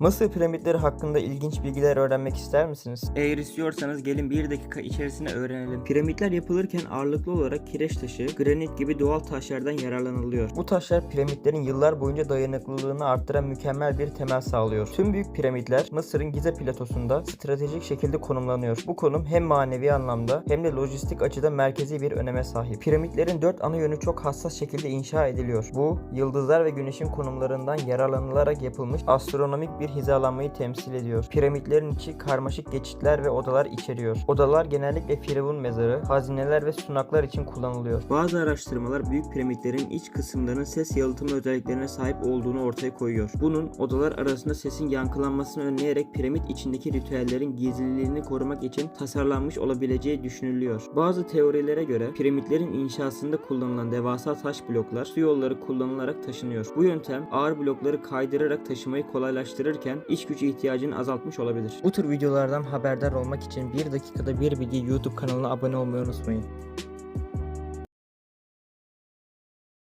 Mısır piramitleri hakkında ilginç bilgiler öğrenmek ister misiniz? Eğer istiyorsanız gelin bir dakika içerisinde öğrenelim. Piramitler yapılırken ağırlıklı olarak kireç taşı, granit gibi doğal taşlardan yararlanılıyor. Bu taşlar piramitlerin yıllar boyunca dayanıklılığını arttıran mükemmel bir temel sağlıyor. Tüm büyük piramitler Mısır'ın Gize platosunda stratejik şekilde konumlanıyor. Bu konum hem manevi anlamda hem de lojistik açıdan merkezi bir öneme sahip. Piramitlerin dört ana yönü çok hassas şekilde inşa ediliyor. Bu, yıldızlar ve güneşin konumlarından yararlanılarak yapılmış astronomik bir hizalanmayı temsil ediyor. Piramitlerin içi karmaşık geçitler ve odalar içeriyor. Odalar genellikle firavun mezarı, hazineler ve sunaklar için kullanılıyor. Bazı araştırmalar büyük piramitlerin iç kısımlarının ses yalıtımı özelliklerine sahip olduğunu ortaya koyuyor. Bunun odalar arasında sesin yankılanmasını önleyerek piramit içindeki ritüellerin gizliliğini korumak için tasarlanmış olabileceği düşünülüyor. Bazı teorilere göre piramitlerin inşasında kullanılan devasa taş bloklar su yolları kullanılarak taşınıyor. Bu yöntem ağır blokları kaydırarak taşımayı kolaylaştırırken iç gücü ihtiyacını azaltmış olabilir. Bu tür videolardan haberdar olmak için bir dakikada bir bilgi YouTube kanalına abone olmayı unutmayın.